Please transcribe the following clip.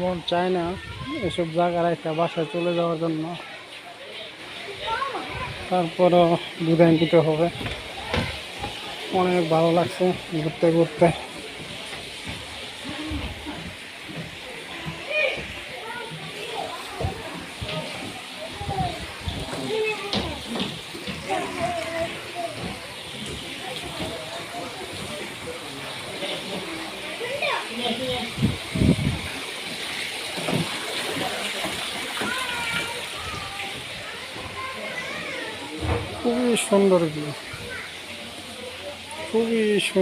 মন চায় না এসব জায়গার একটা বাসায় চলে যাওয়ার জন্য। তারপরও বিদায় নিতে হবে। অনেক ভালো লাগছে ঘুরতে ঘুরতে। খুবই সুন্দর view। খুবই সুন্দর